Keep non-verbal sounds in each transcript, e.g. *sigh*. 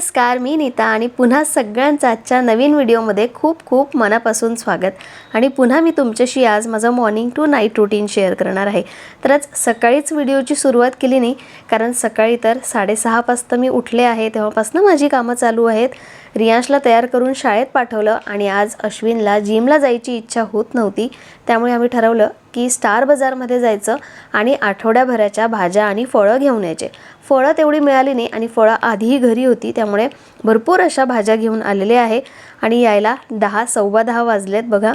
नमस्कार मी नीता आणि पुन्हा सगळ्यांचं आजच्या नवीन व्हिडिओमध्ये खूप खूप मनापासून स्वागत. आणि पुन्हा मी तुमच्याशी आज माझं morning to night routine share करणार आहे. तर आज सकाळीच व्हिडिओची सुरुवात केली नाही कारण सकाळी तर साडेसहापासतं मी उठले आहे तेव्हापासनं माझी कामं चालू आहेत. रियांशला तयार करून शाळेत पाठवलं आणि आज अश्विनला जिमला जायची इच्छा होत नव्हती त्यामुळे आम्ही ठरवलं की स्टार बाजारमध्ये जायचं आणि आठवड्याभराच्या भाज्या आणि फळं घेऊन यायचे. फळं तेवढी मिळाली नाही आणि फळं आधीही घरी होती त्यामुळे भरपूर अशा भाज्या घेऊन आलेले आहे आणि यायला दहा सव्वा दहा वाजलेत बघा.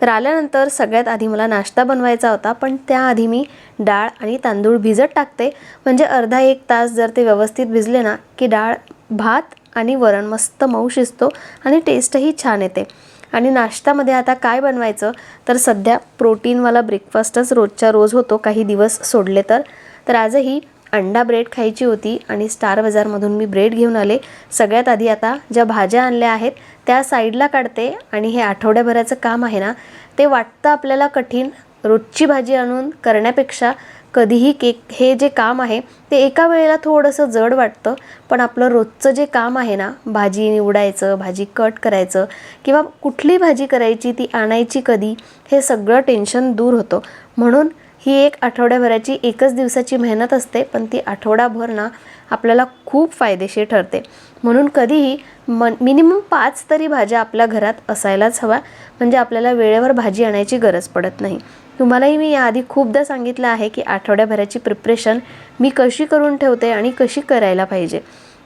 तर आल्यानंतर सगळ्यात आधी मला नाश्ता बनवायचा होता पण त्याआधी मी डाळ आणि तांदूळ भिजत टाकते. म्हणजे अर्धा एक तास जर ते व्यवस्थित भिजले ना की डाळ भात आणि वरण मस्त मऊ शिजतो आणि टेस्टही छान येते. आणि नाश्त्यामध्ये आता काय बनवायचं? तर सध्या प्रोटीनवाला ब्रेकफास्टच रोजच्या रोज होतो काही दिवस सोडले तर. तर आजही अंडा ब्रेड खायची होती आणि स्टार बाजारमधून मी ब्रेड घेऊन आले. सगळ्यात आधी आता ज्या भाज्या आणल्या आहेत त्या साईडला काढते आणि हे आठवड्याभराचं काम आहे ना ते वाटतं आपल्याला कठीण. रोजची भाजी आणून करण्यापेक्षा कधीही केक हे जे काम आहे ते एका वेळेला थोडंसं जड वाटतं पण आपलं रोजचं जे काम आहे ना भाजी निवडायचं भाजी कट करायचं किंवा कुठली भाजी करायची ती आणायची कधी हे सगळं टेन्शन दूर होतं. म्हणून ही एक आठवड्याभराची एकच दिवसाची मेहनत असते पण ती आठवडाभर ना आपल्याला खूप फायदेशीर ठरते. म्हणून कधीही मन मिनिमम पाच तरी भाज्या आपल्या घरात असायलाच हव्या म्हणजे आपल्याला वेळेवर भाजी आणायची गरज पडत नाही. तुम्हालाही मी याआधी खूपदा सांगितलं आहे की आठवड्याभराची प्रिपरेशन मी कशी करून ठेवते आणि कशी करायला पाहिजे.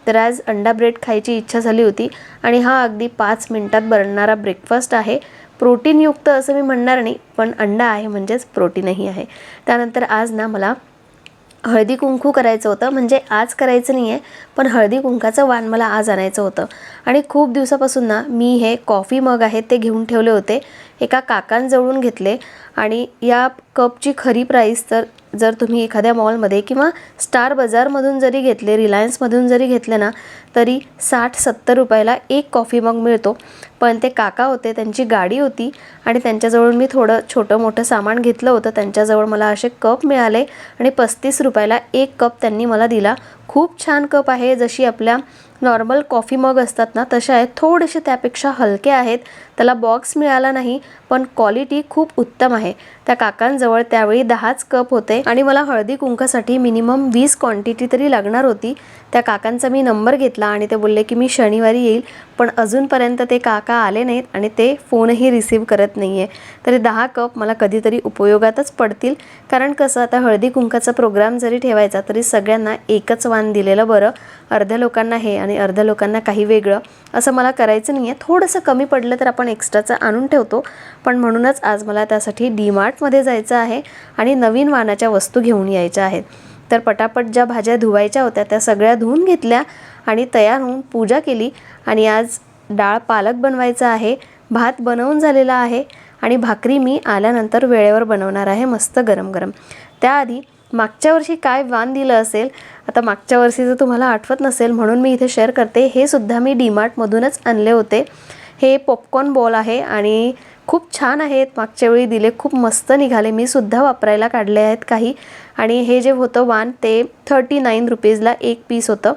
तर आज अंडा ब्रेड खायची इच्छा झाली होती आणि हा अगदी पाच मिनटात बनणारा ब्रेकफास्ट आहे. प्रोटीनयुक्त असं मी म्हणणार नाही पण अंडा आहे म्हणजेच प्रोटीनही आहे. त्यानंतर आज ना मला हळदी कुंकू करायचं होतं. म्हणजे आज करायचं नाही आहे पण हळदी कुंकाचं वाण मला आज आणायचं होतं. आणि खूप दिवसापासून ना मी हे कॉफी मग आहेत ते घेऊन ठेवले होते. एका काकांजवळून घेतले. आणि या कपची खरी प्राईस तर जर तुम्ही एखाद्या मॉलमध्ये किंवा स्टार बाजारमधून जरी घेतले रिलायन्समधून जरी घेतले ना तरी साठ सत्तर रुपयाला एक कॉफी मग मिळतो. पण ते काका होते त्यांची गाडी होती आणि त्यांच्याजवळून मी थोडं छोटं मोठं सामान घेतलं होतं. त्यांच्याजवळ मला असे कप मिळाले आणि पस्तीस रुपयाला एक कप त्यांनी मला दिला. खूप छान कप आहे. जशी आपल्या नॉर्मल कॉफी मग असतात ना तशा आहेत. थोडेसे त्यापेक्षा हलके आहेत. त्याला बॉक्स मिळाला नाही पण क्वालिटी खूप उत्तम आहे. त्या काकांजवळ त्यावेळी दहाच कप होते आणि मला हळदी कुंकासाठी मिनिमम वीस क्वांटिटी तरी लागणार होती. त्या काकांचा मी नंबर घेतला आणि ते बोलले की मी शनिवारी येईल पण अजूनपर्यंत ते काका आले नाहीत आणि ते फोनही रिसीव करत नाही आहे तरी दहा कप मला कधीतरी उपयोगातच पडतील. कारण कसं आता हळदी कुंकाचा प्रोग्राम जरी ठेवायचा तरी सगळ्यांना एकच वाण दिलेलं बरं. अर्ध्या लोकांना हे आणि अर्ध्या लोकांना काही वेगळं. असं मला करायचं नाही आहे थोडंसं कमी पडलं तर आपण एक्स्ट्राचं आणून ठेवतो. पण म्हणूनच आज मला त्यासाठी डीमार्टमध्ये जायचं आहे आणि नवीन वाणाच्या वस्तू घेऊन यायच्या आहेत. तर पटापट ज्या भाज्या धुवायच्या होत्या त्या सगळ्या धुवून घेतल्या आणि तयार होऊन पूजा केली. आणि आज डाळ पालक बनवायचा आहे भात बनवून झालेला आहे आणि भाकरी मी आल्यानंतर वेळेवर बनवणार आहे मस्त गरम गरम त्याआधी मागच्या वर्षी काय वाण दिलं असेल? आता मागच्या वर्षीचं तुम्हाला आठवत नसेल म्हणून मी इथे शेअर करते. हे सुद्धा मी डीमार्टमधूनच आणले होते. हे पॉपकॉर्न बॉल आहे आणि खूप छान आहेत. मागच्या वेळी दिले खूप मस्त निघाले. मी सुद्धा वापरायला काढले आहेत काही. आणि हे जे होतं वान ते थर्टी नाईन रुपीजला एक पीस होतं.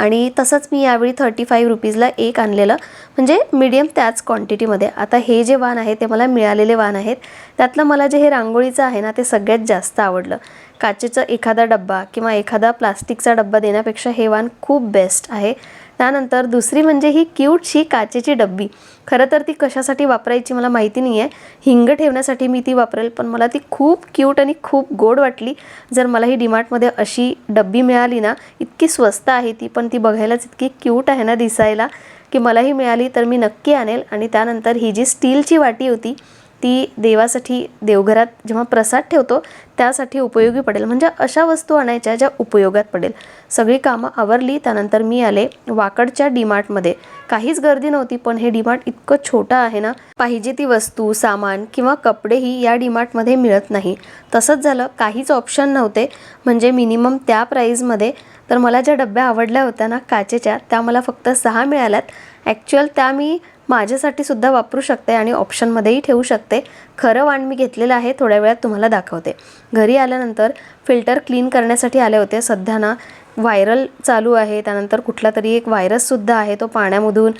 आणि तसंच मी यावेळी थर्टी फाईव्ह रुपीजला एक आणलेलं. म्हणजे मीडियम त्याच क्वांटिटीमध्ये आता हे जे वाण आहे ते मला मिळालेले वाण आहेत. त्यातलं मला जे हे रांगोळीचं आहे ना ते सगळ्यात जास्त आवडलं. काचेचा एखादा डब्बा किंवा एखादा प्लास्टिकचा डब्बा देण्यापेक्षा हे वाण खूप बेस्ट आहे. त्यानंतर दुसरी म्हणजे ही क्यूटशी काचेची डब्बी. खरं तर ती कशासाठी वापरायची मला माहिती नाही आहे हिंग ठेवण्यासाठी मी ती वापरेल पण मला ती खूप क्यूट आणि खूप गोड वाटली. जर मला ही डीमार्टमध्ये अशी डब्बी मिळाली ना इतकी स्वस्त आहे ती पण ती बघायलाच इतकी क्यूट आहे ना दिसायला की मलाही मिळाली तर मी नक्की आणेल. आणि त्यानंतर ही जी स्टीलची वाटी होती ती देवासाठी देवघरात जेव्हा प्रसाद ठेवतो त्यासाठी उपयोगी पडेल. म्हणजे अशा वस्तू आणायच्या ज्या उपयोगात पडेल. सगळी कामं आवरली त्यानंतर मी आले वाकडच्या डीमार्टमध्ये. काहीच गर्दी नव्हती पण हे डीमार्ट इतकं छोटं आहे ना पाहिजे ती वस्तू सामान किंवा कपडेही या डीमार्टमध्ये मिळत नाही. तसंच झालं काहीच ऑप्शन नव्हते. म्हणजे मिनिमम त्या प्राईजमध्ये. तर मला ज्या डब्या आवडल्या होत्या ना काचेच्या त्या मला फक्त सहा मिळाल्यात. ॲक्च्युअल त्या मी माझ्यासाठी सुद्धा वापरू शकते आणि ऑप्शनमध्येही ठेवू शकते. खरं वाण मी घेतलेलं आहे थोड्या वेळात तुम्हाला दाखवते. घरी आल्यानंतर फिल्टर क्लीन करण्यासाठी आले होते. सध्या ना व्हायरल चालू आहे. त्यानंतर कुठला तरी एक व्हायरससुद्धा आहे. तो पाण्यामधून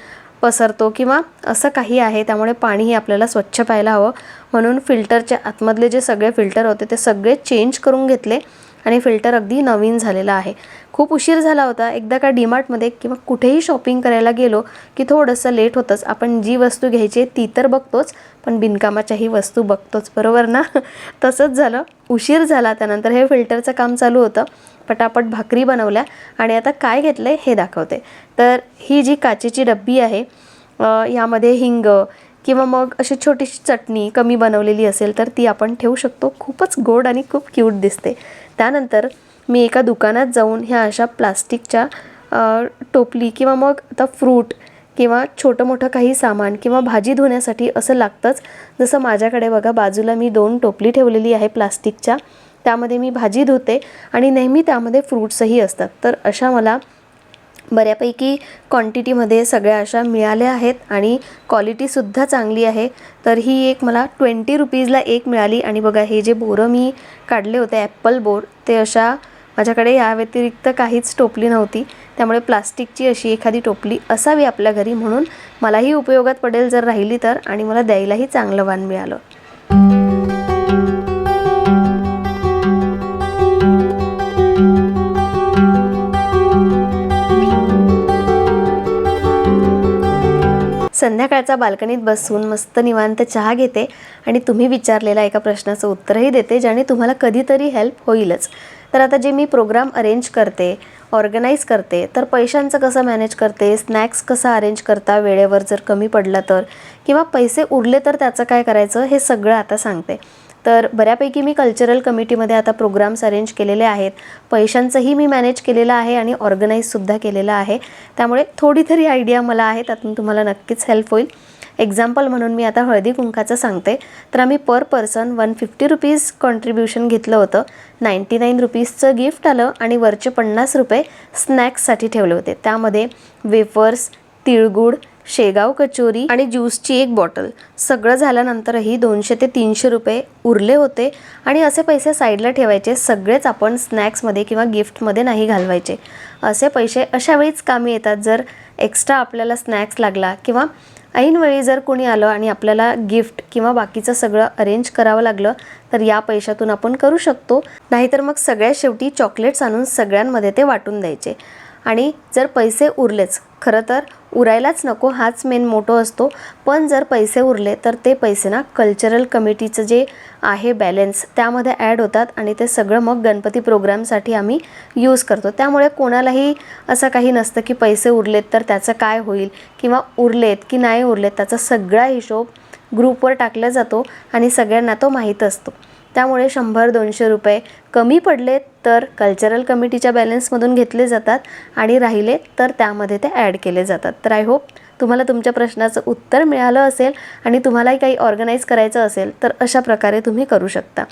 पसरतो किंवा असं काही आहे. त्यामुळे पाणीही आपल्याला स्वच्छ प्यायला हवं. म्हणून फिल्टरच्या आतमधले जे सगळे फिल्टर होते ते सगळे चेंज करून घेतले. आणि फिल्टर अगदी नवीन झालेला आहे. खूप उशीर झाला होता. एकदा का डीमार्टमध्ये किंवा कुठेही शॉपिंग करायला गेलो की थोडंसं लेट होतंच. आपण जी वस्तू घ्यायची आहे ती तर बघतोच पण बिनकामाच्याही वस्तू बघतोच. बरोबर ना? *laughs* तसंच झालं. उशीर झाला त्यानंतर हे फिल्टरचं काम चालू होतं. पटापट भाकरी बनवल्या आणि आता काय घेतलं आहे हे दाखवते. तर ही जी काचेची डब्बी आहे यामध्ये हिंग किंवा मग अशी छोटीशी चटणी कमी बनवलेली असेल तर ती आपण ठेवू शकतो. खूपच गोड आणि खूप क्यूट दिसते. त्यानंतर मी एका दुकानात जाऊन ह्या अशा प्लास्टिकच्या टोपली किंवा मग आता फ्रूट किंवा छोटं मोठं काही सामान किंवा भाजी धुण्यासाठी असं लागतंच. जसं माझ्याकडे बघा बाजूला मी दोन टोपली ठेवलेली आहे प्लास्टिकच्या. त्यामध्ये मी भाजी धुते आणि नेहमी त्यामध्ये फ्रूट्सही असतात. तर अशा मला बऱ्यापैकी क्वांटिटीमध्ये सगळ्या अशा मिळाल्या आहेत आणि क्वालिटीसुद्धा चांगली आहे. तर ही एक मला ट्वेंटी रुपीजला एक मिळाली आणि बघा हे जे बोरं मी काढले होते ॲप्पल बोर ते अशा माझ्याकडे या व्यतिरिक्त काहीच टोपली नव्हती. त्यामुळे प्लास्टिकची अशी एखादी टोपली असावी आपल्या घरी म्हणून मलाही उपयोगात पडेल जर राहिली तर आणि मला द्यायलाही चांगलं वाण मिळालं. संध्याकाळचा बाल्कनीत बसून मस्त निवांत चहा घेते आणि तुम्ही विचारलेल्या एका प्रश्नाचं उत्तरही देते ज्याने तुम्हाला कधीतरी हेल्प होईलच. तर आता जे मी प्रोग्राम अरेंज करते ऑर्गनाईज करते तर पैशांचं कसं मॅनेज करते स्नॅक्स कसं अरेंज करता वेळेवर जर कमी पडला तर किंवा पैसे उरले तर त्याचं काय करायचं हे सगळं आता सांगते. तर बऱ्यापैकी मी कल्चरल कमिटीमध्ये आता प्रोग्राम्स अरेंज केलेले आहेत. पैशांचंही मी मॅनेज केलेलं आहे आणि ऑर्गनाईजसुद्धा केलेलं आहे. त्यामुळे थोडी तरी आयडिया मला आहे त्यातून तुम्हाला नक्कीच हेल्प होईल. एक्झाम्पल म्हणून मी आता हळदी कुंकाचं सांगते. तर आम्ही per person one fifty rupees contribution घेतलं होतं. नाईंटी नाईन रुपीजचं गिफ्ट आलं आणि वरचे पन्नास रुपये स्नॅक्ससाठी ठेवले होते. त्यामध्ये वेफर्स तिळगुळ शेगाव कचोरी आणि ज्यूसची एक बॉटल. सगळं झाल्यानंतरही दोनशे ते तीनशे रुपये उरले होते आणि असे पैसे साईडला ठेवायचे सगळेच आपण स्नॅक्समध्ये किंवा गिफ्टमध्ये नाही घालवायचे. असे पैसे अशा वेळीच कामी येतात जर एक्स्ट्रा आपल्याला स्नॅक्स लागला किंवा ऐनवेळी जर कोणी आलं आणि आपल्याला गिफ्ट किंवा बाकीचं सगळं अरेंज करावं लागलं तर या पैशातून आपण करू शकतो. नाहीतर मग सगळ्यात शेवटी चॉकलेट्स आणून सगळ्यांमध्ये ते वाटून द्यायचे. आणि जर पैसे उरलेच खरं तर उरायलाच नको हाच मेन मोटो असतो. पण जर पैसे उरले तर ते पैसे ना कल्चरल कमिटीचं जे आहे बॅलेन्स त्यामध्ये ॲड होतात आणि ते सगळं मग गणपती प्रोग्रामसाठी आम्ही यूज करतो. त्यामुळे कोणालाही असं काही नसतं की पैसे उरलेत तर त्याचं काय होईल किंवा उरलेत की नाही उरलेत त्याचा सगळा हिशोब ग्रुपवर टाकला जातो आणि सगळ्यांना तो माहीत असतो. त्यामुळे शंभर दोनशे रुपये कमी पडले तर कल्चरल कमिटीच्या बॅलन्समधून घेतले जातात आणि राहिले तर त्यामध्ये ते ॲड केले जातात. तर आय होप तुम्हाला तुमच्या प्रश्नाचं उत्तर मिळालं असेल आणि तुम्हालाही काही ऑर्गनाईज करायचं असेल तर अशा प्रकारे तुम्ही करू शकता.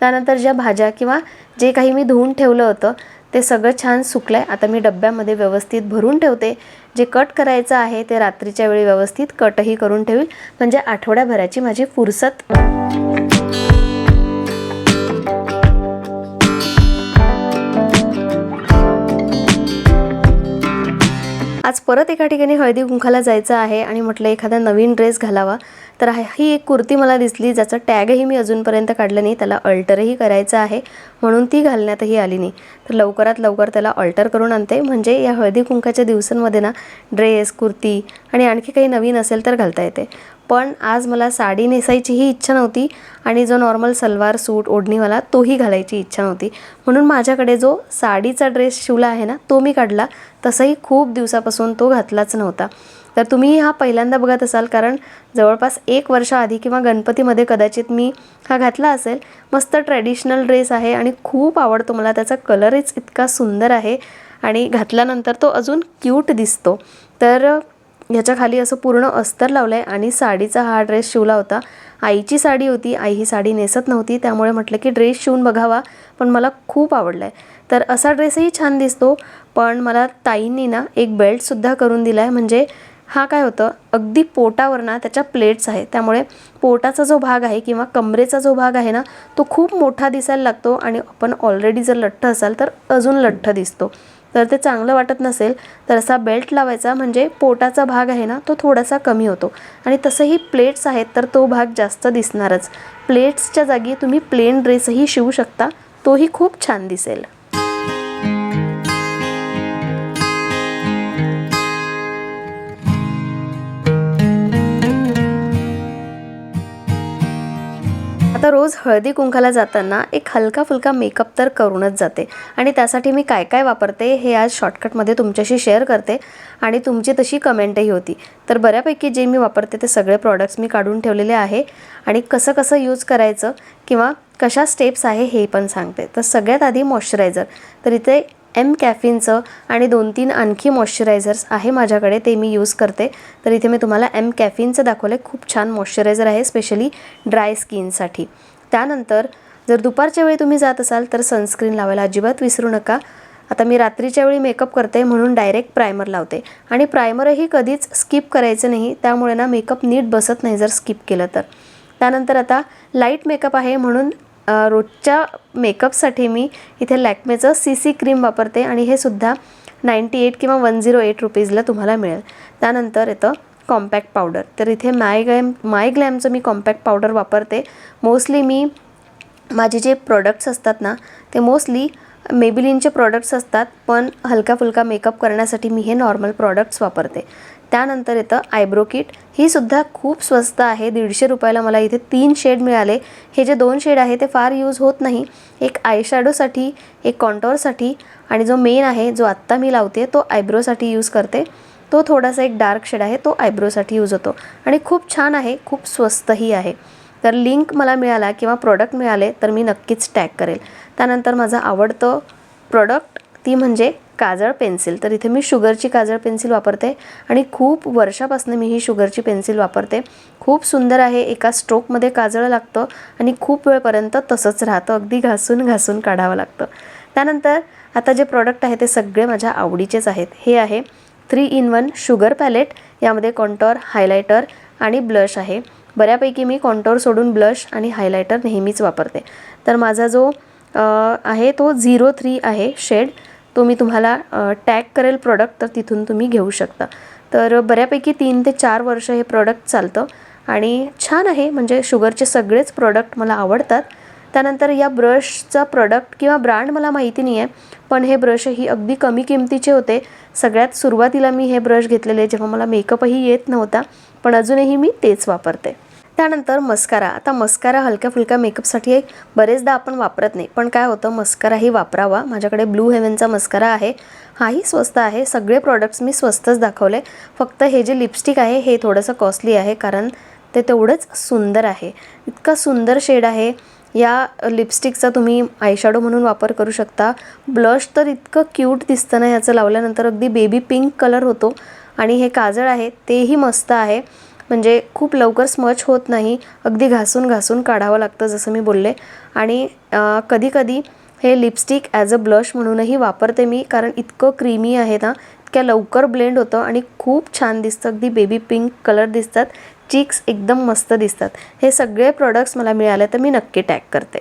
त्यानंतर ज्या भाज्या किंवा जे काही मी धुवून ठेवलं होतं ते सगळं छान सुकलं आहे आता मी डब्यामध्ये व्यवस्थित भरून ठेवते. जे कट करायचं आहे ते रात्रीच्या वेळी व्यवस्थित कटही करून ठेवील म्हणजे आठवड्याभराची माझी फुरसत. आज परत एका ठिकाणी हळदी कुंखाला जायचं आहे आणि म्हटलं एखादा नवीन ड्रेस घालावा. तर ही एक कुर्ती मला दिसली ज्याचा टॅगही मी अजूनपर्यंत काढलं नाही. त्याला अल्टरही करायचं आहे. म्हणून ती घालण्यातही आली नाही. तर लवकरात लवकर त्याला अल्टर करून आणते. म्हणजे या हळदी कुंकाच्या दिवसांमध्ये ना ड्रेस कुर्ती आणि आणखी काही नवीन असेल तर घालता येते. पण आज मला साडी नेसायचीही इच्छा नव्हती आणि जो नॉर्मल सलवार सूट ओढणीवाला तोही घालायची इच्छा नव्हती. म्हणून माझ्याकडे जो साडीचा ड्रेस शिवला आहे ना तो मी काढला. तसंही खूप दिवसापासून तो घातलाच नव्हता. तर तुम्ही हा पहिल्यांदा बघत असाल कारण जवळपास एक वर्षाआधी किंवा गणपतीमध्ये कदाचित मी हा घातला असेल. मस्त ट्रॅडिशनल ड्रेस आहे आणि खूप आवडतो मला. त्याचा कलरच इतका सुंदर आहे आणि घातल्यानंतर तो अजून क्यूट दिसतो. तर ह्याच्या खाली असं पूर्ण अस्तर लावलं आहे आणि साडीचा हा ड्रेस शिवला होता. आईची साडी होती. आई ही साडी नेसत नव्हती. त्यामुळे म्हटलं की ड्रेस शिवून बघावा पण मला खूप आवडला आहे तर असा ड्रेसही छान दिसतो पण मला ताईंनी ना एक बेल्टसुद्धा करून दिला आहे म्हणजे हा काय होतं? अगदी पोटावर ना त्याच्या प्लेट्स आहे त्यामुळे पोटाचा जो भाग आहे किंवा कमरेचा जो भाग आहे ना तो खूप मोठा दिसायला लागतो आणि आपण ऑलरेडी जर लठ्ठ असाल तर अजून लठ्ठ दिसतो. तर ते चांगलं वाटत नसेल तर असा बेल्ट लावायचा म्हणजे पोटाचा भाग आहे ना तो थोडासा कमी होतो. आणि तसंही प्लेट्स आहेत तर तो भाग जास्त दिसणारच. प्लेट्सच्या जागी तुम्ही प्लेन ड्रेसही शिवू शकता तोही खूप छान दिसेल. आता रोज हळदी कुंकाला जाताना एक हलका फुलका मेकअप तर करूनच जाते. आणि त्यासाठी मी काय काय वापरते हे आज शॉर्टकटमध्ये तुमच्याशी शेअर करते. आणि तुमची तशी कमेंटही होती. तर बऱ्यापैकी जे मी वापरते ते सगळे प्रॉडक्ट्स मी काढून ठेवलेले आहे. आणि कसं कसं यूज करायचं किंवा कशा स्टेप्स आहे हे पण सांगते. तर सगळ्यात आधी मॉइश्चरायझर तर इथे एम कॅफिनचं आणि दोन तीन आणखी मॉइश्चरायझर्स आहे माझ्याकडे ते मी यूज करते. तर इथे मी तुम्हाला एम कॅफिनचं दाखवलं आहे खूप छान मॉइश्चरायझर आहे स्पेशली ड्राय स्किनसाठी. त्यानंतर जर दुपारच्या वेळी तुम्ही जात असाल तर सनस्क्रीन लावायला अजिबात विसरू नका. आता मी रात्रीच्या वेळी मेकअप करते म्हणून डायरेक्ट प्रायमर लावते. आणि प्रायमरही कधीच स्किप करायचं नाही त्यामुळे ना मेकअप नीट बसत नाही जर स्किप केलं तर. त्यानंतर आता लाइट मेकअप आहे म्हणून रोजच्या मेकअपसाठी मी इथे लॅक्मेचं सी सी क्रीम वापरते आणि हे सुद्धा नाईंटी एट किंवा वन झिरो एट रुपीजला तुम्हाला मिळेल. त्यानंतर येतं कॉम्पॅक्ट पावडर तर इथे माय ग्लॅम माय ग्लॅमचं मी कॉम्पॅक्ट पावडर वापरते. मोस्टली मी माझे जे प्रोडक्ट्स असतात ना ते मोस्टली मेबिलिनचे प्रॉडक्ट्स असतात पण हलका फुलका मेकअप करण्यासाठी मी हे नॉर्मल प्रॉडक्ट्स वापरते. त्यानंतर येतं आयब्रो किट. ही सुद्धा खूप स्वस्त आहे. दीडशे रुपयाला मला इथे तीन शेड मिळाले. हे जे दोन शेड आहे ते फार यूज होत नाही. एक आयशॅडोसाठी एक कॉन्टॉरसाठी आणि जो मेन आहे जो आत्ता मी लावते तो आयब्रोसाठी यूज करते. तो थोडासा एक डार्क शेड आहे तो आयब्रोसाठी यूज होतो. आणि खूप छान आहे खूप स्वस्तही आहे. तर लिंक मला मिळाला किंवा प्रॉडक्ट मिळाले तर मी नक्कीच टॅग करेल. त्यानंतर माझं आवडतं प्रॉडक्ट ती म्हणजे काजळ पेन्सिल. तर इथे मी शुगरची काजळ पेन्सिल वापरते आणि खूप वर्षापासून मी ही शुगरची पेन्सिल वापरते. खूप सुंदर आहे एका स्ट्रोकमध्ये काजळ लागतं आणि खूप वेळपर्यंत तसंच राहतं. अगदी घासून घासून काढावं लागतं. त्यानंतर आता जे प्रॉडक्ट आहे ते सगळे माझ्या आवडीचेच आहेत. हे आहे three in one sugar palette. यामध्ये कॉन्टॉर हायलायटर आणि ब्लश आहे. बऱ्यापैकी मी कॉन्टॉर सोडून ब्लश आणि हायलायटर नेहमीच वापरते. तर माझा जो आहे तो झिरो थ्री आहे शेड. तो मी तुम्हाला टॅग करेल प्रॉडक्ट तर तिथून तुम्ही घेऊ शकता. तर बऱ्यापैकी तीन ते चार वर्ष हे प्रॉडक्ट चालतं आणि छान आहे. म्हणजे शुगरचे सगळेच प्रोडक्ट मला आवडतात. त्यानंतर या ब्रशचा प्रॉडक्ट किंवा ब्रँड मला माहिती नाही आहे पण हे ब्रश ही अगदी कमी किमतीचे होते. सगळ्यात सुरुवातीला मी हे ब्रश घेतलेले जेव्हा मला मेकअपही येत नव्हता पण अजूनही मी तेच वापरते. त्यानंतर मस्कारा. आता मस्कारा हलक्या फुलक्या मेकअपसाठी एक बरेचदा आपण वापरत नाही. पण काय होतं मस्काराही वापरावा. माझ्याकडे ब्लू हेवनचा मस्कारा आहे. हाही स्वस्त आहे. सगळे प्रॉडक्ट्स मी स्वस्तच दाखवले. फक्त हे जे लिपस्टिक आहे हे थोडंसं कॉस्टली आहे कारण ते तेवढंच सुंदर आहे. इतका सुंदर शेड आहे. या लिपस्टिकचा तुम्ही आयशॅडो म्हणून वापर करू शकता. ब्लश तर इतकं क्यूट दिसतं ना ह्याचं लावल्यानंतर अगदी बेबी पिंक कलर होतो. आणि हे काजळ आहे तेही मस्त आहे. म्हणजे खूप लवकर स्मच होत नाही. अगदी घासून घासून काढावं लागतं जसं मी बोलले. आणि कधी कधी हे लिपस्टिक ॲज अ ब्लश म्हणूनही वापरते मी कारण इतकं क्रीमी आहे ना इतक्या लवकर ब्लेंड होतं आणि खूप छान दिसतं. अगदी बेबी पिंक कलर दिसतात. चिक्स एकदम मस्त दिसतात. हे सगळे प्रोडक्ट्स मला मिळाले तर मी नक्की टॅग करते.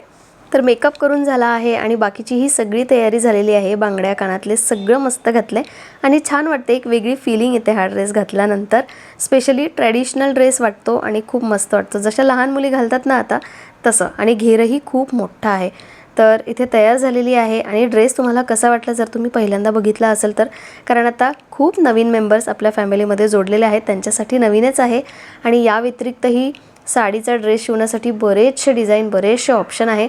तर मेकअप करून झाला आहे आणि बाकीची ही सगळी तयारी झालेली आहे. बांगड्या कानातले सगळं मस्त घातलं आहे आणि छान वाटते एक वेगळी फिलिंग येते हा ड्रेस घातल्यानंतर. स्पेशली ट्रॅडिशनल ड्रेस वाटतो आणि खूप मस्त वाटतो. जशा लहान मुली घालतात ना आता तसं. आणि घेरही खूप मोठा आहे. तर इथे तयार झालेली आहे. आणि ड्रेस तुम्हाला कसा वाटला जर तुम्ही पहिल्यांदा बघितला असेल तर कारण आता खूप नवीन मेंबर्स आपल्या फॅमिलीमध्ये जोडलेले आहेत. त्यांच्यासाठी नवीनच आहे. आणि या व्यतिरिक्तही साडीचा ड्रेस शिवण्यासाठी बरेचसे डिझाईन बरेचसे ऑप्शन आहे.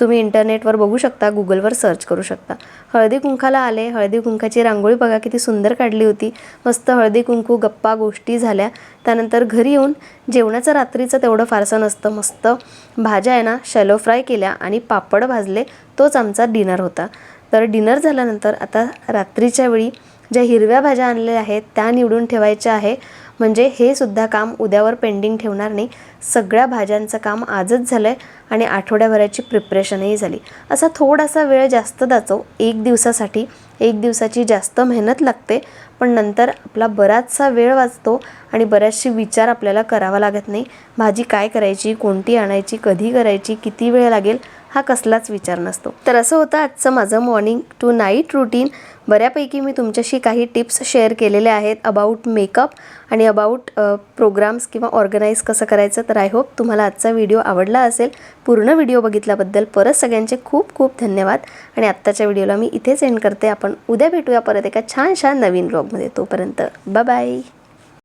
तुम्ही इंटरनेटवर बघू शकता गुगलवर सर्च करू शकता. हळदी कुंकाला आले. हळदी कुंकाची रांगोळी बघा किती सुंदर काढली होती. मस्त हळदी कुंकू गप्पा गोष्टी झाल्या. त्यानंतर घरी येऊन जेवणाचं रात्रीचं तेवढं फारसं नसतं. मस्त भाज्या आहे ना शॅलो फ्राय केल्या आणि पापड भाजले. तोच आमचा डिनर होता. तर डिनर झाल्यानंतर आता रात्रीच्या वेळी ज्या हिरव्या भाज्या आणलेल्या आहेत त्या निवडून ठेवायच्या आहे. म्हणजे हे सुद्धा काम उद्यावर पेंडिंग ठेवणार नाही. सगळ्या भाज्यांचं काम आजच झालं आहे आणि आठवड्याभराची प्रिपरेशनही झाली. असा थोडासा वेळ जास्त जातो एक दिवसासाठी एक दिवसाची जास्त मेहनत लागते पण नंतर आपला बराचसा वेळ वाचतो आणि बऱ्याचशी विचार आपल्याला करावा लागत नाही. भाजी काय करायची कोणती आणायची कधी करायची किती वेळ लागेल हा कसलाच विचार नसतो. तर असं होतं आजचं माझं मॉर्निंग टू नाईट रुटीन बऱ्यापैकी मी तुमच्याशी काही टिप्स शेअर केलेल्या आहेत अबाउट मेकअप आणि अबाउट प्रोग्राम्स किंवा ऑर्गनाईज कसं करायचं. तर आय होप तुम्हाला आजचा व्हिडिओ आवडला असेल. पूर्ण व्हिडिओ बघितल्याबद्दल परत सगळ्यांचे खूप खूप धन्यवाद. आणि आत्ताच्या व्हिडिओला मी इथेच एंड करते. आपण उद्या भेटूया परत एका छान छान नवीन ब्लॉगमध्ये तोपर्यंत बाय